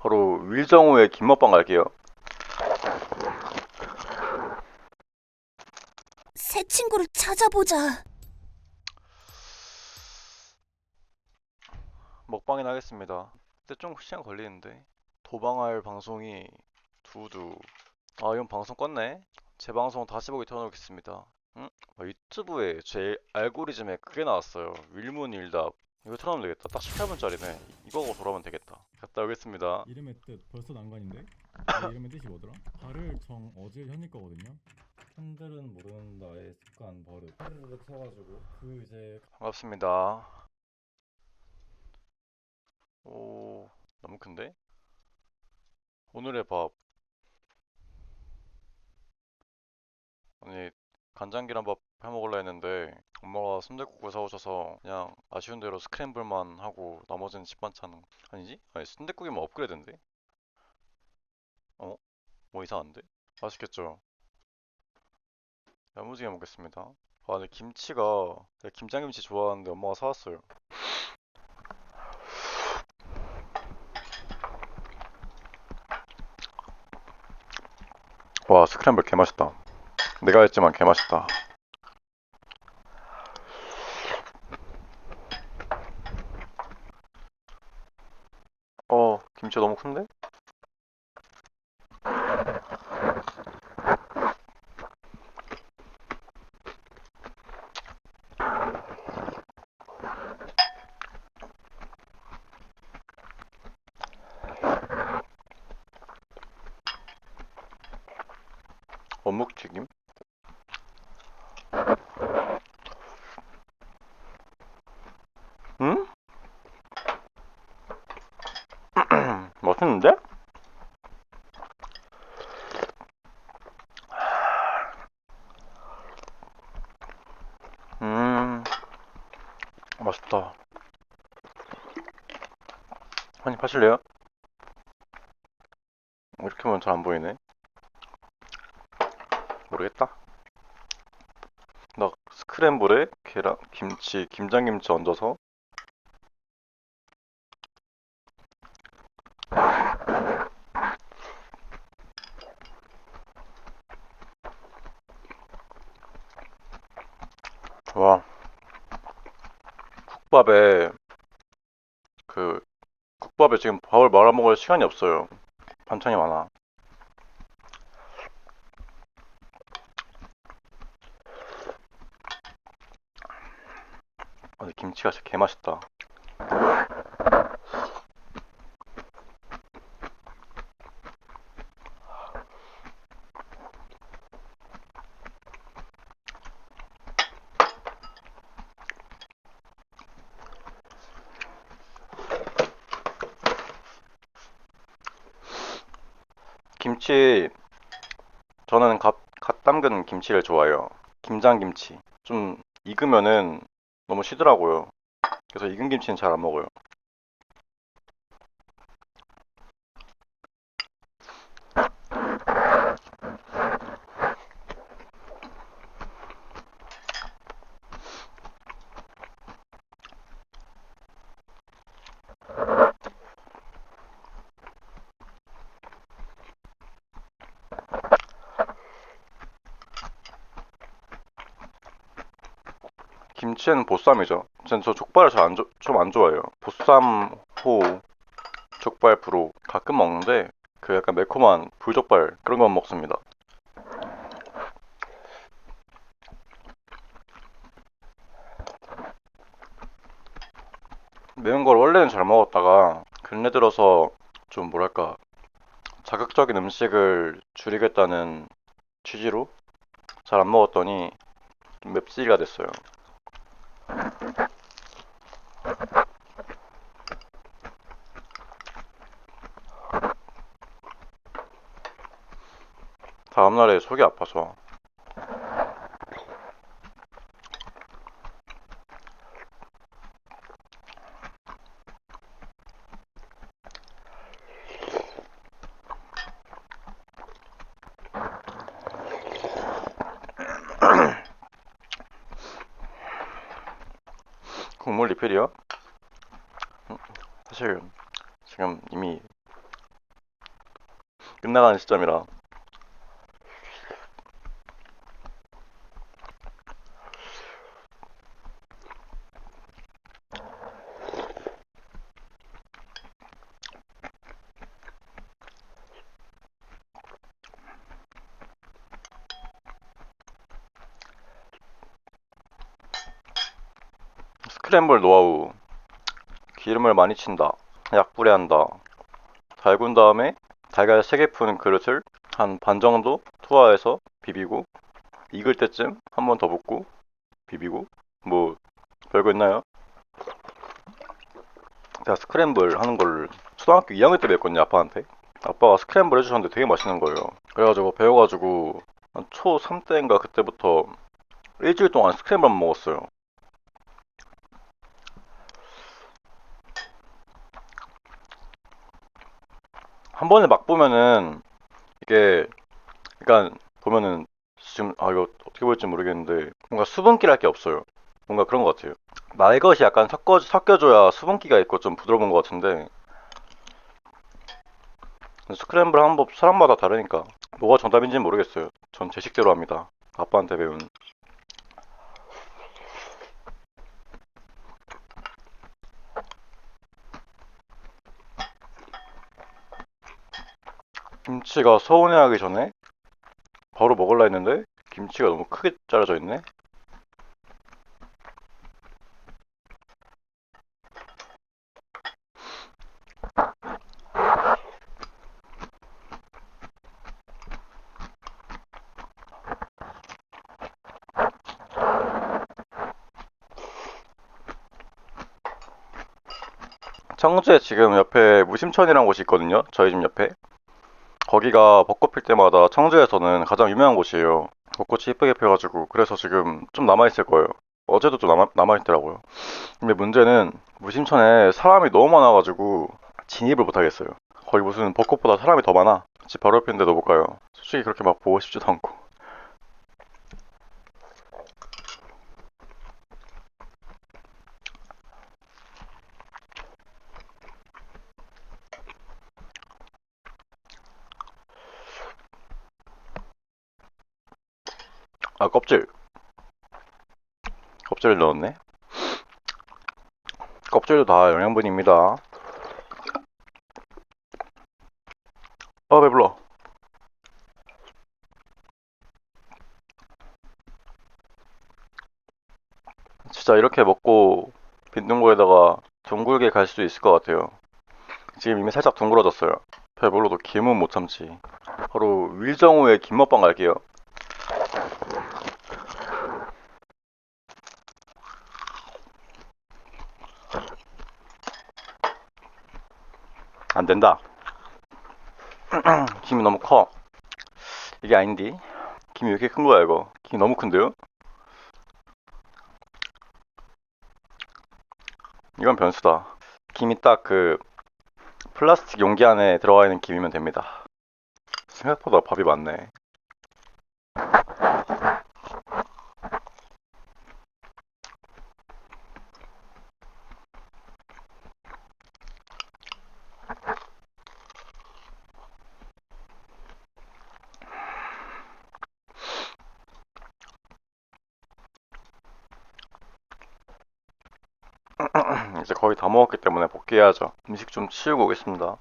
바로 윌정호의 김먹방 갈게요. 새 친구를 찾아보자. 먹방이나 하겠습니다. 근데 좀 시간 걸리는데 도방할 방송이 두두. 아 이건 방송 껐네. 제 방송 다시 보기 틀어놓겠습니다. 응? 아, 유튜브에 제 알고리즘에 그게 나왔어요. 윌문 일답. 이거 틀어놓으면 되겠다. 딱 18분짜리네. 이거 하고 돌아오면 되겠다. 갔다 오겠습니다. 이름의 뜻 벌써 난관인데? 내 이름의 뜻이 뭐더라? 발을 정 어질 현일 거거든요. 팬들은 모르는 나의 습관 버릇. 하르르 쳐가지고 그 이제 반갑습니다. 오, 너무 큰데? 오늘의 밥. 아니, 간장 계란밥 해 먹으려 했는데 엄마가 순댓국을 사오셔서 그냥 아쉬운 대로 스크램블만 하고 나머지는 집반찬 아니지? 아니 순댓국이면 업그레이드인데? 어? 뭐 이상한데? 맛있겠죠? 야무지게 먹겠습니다. 아 근데 김치가 내가 김장김치 좋아하는데 엄마가 사왔어요. 와 스크램블 개맛있다. 내가 했지만 개맛있다. 어 김치 너무 큰데? 어묵튀김? 응? 맛있는데? 음, 맛있다. 한입 하실래요? 이렇게 보면 잘 안 보이네. 모르겠다. 나 스크램블에 계란, 김치, 김장김치 얹어서 와 국밥에 그 국밥에 지금 밥을 말아 먹을 시간이 없어요. 반찬이 많아. 아, 근데 김치가 진짜 개맛있다. 김치 저는 갓, 갓 담근 김치를 좋아해요. 김장김치. 좀 익으면은 너무 시더라고요. 그래서 익은 김치는 잘 안 먹어요. 김치는 보쌈이죠. 전 저 족발을 잘 안 좀 안 좋아해요. 보쌈, 호, 족발, 부로 가끔 먹는데 그 약간 매콤한 불족발 그런 건 먹습니다. 매운 걸 원래는 잘 먹었다가 근래 들어서 좀 뭐랄까 자극적인 음식을 줄이겠다는 취지로 잘 안 먹었더니 좀 맵찔이가 됐어요. 다음날에 속이 아파서 국물 리필이요? 음, 사실 지금 이미 끝나가는 시점이라 스크램블 노하우. 기름을 많이 친다. 약불에 한다. 달군 다음에 달걀 3개 푸는 그릇을 한 반 정도 투하해서 비비고 익을 때쯤 한 번더 붓고 비비고 뭐 별거 있나요? 제가 스크램블 하는 걸 초등학교 2학년 때 배웠거든요 아빠한테 아빠가 스크램블 해주셨는데 되게 맛있는 거예요 그래가지고 배워가지고 한초 3때인가 그때부터 일주일 동안 스크램블 만 먹었어요 한 번에 막 보면은 이게 그러니까 보면은 지금 아 이거 어떻게 볼지 모르겠는데 뭔가 수분기랄 게 없어요. 뭔가 그런 것 같아요. 말것이 약간 섞어 섞여줘야 수분기가 있고 좀 부드러운 것 같은데 스크램블 하는 법 사람마다 다르니까 뭐가 정답인지는 모르겠어요. 전 제 식대로 합니다. 아빠한테 배운. 김치가 서운해하기 전에 바로 먹을라 했는데 김치가 너무 크게 잘라져 있네. 청주에 지금 옆에 무심천이라는 곳이 있거든요. 저희 집 옆에. 거기가 벚꽃 필 때마다 청주에서는 가장 유명한 곳이에요. 벚꽃이 예쁘게 펴가지고 그래서 지금 좀 남아있을 거예요. 어제도 좀 남아, 남아있더라고요. 근데 문제는 무심천에 사람이 너무 많아가지고 진입을 못하겠어요. 거기 무슨 벚꽃보다 사람이 더 많아. 집 바로 옆인데 도 못 가요. 솔직히 그렇게 막 보고 싶지도 않고. 아 껍질. 껍질을 넣었네. 껍질도 다 영양분입니다. 아 배불러. 진짜 이렇게 먹고 빈둥거리다가 둥글게 갈 수도 있을 것 같아요. 지금 이미 살짝 둥그러졌어요. 배불러도 김은 못 참지. 바로 윌정우의 김먹방 갈게요 안 된다. 김이 너무 커. 이게 아닌데. 김이 왜 이렇게 큰 거야, 이거? 김이 너무 큰데요? 이건 변수다. 김이 딱 그 플라스틱 용기 안에 들어가 있는 김이면 됩니다. 생각보다 밥이 많네. 이제 거의 다 먹었기 때문에 복귀해야죠. 음식 좀 치우고 오겠습니다.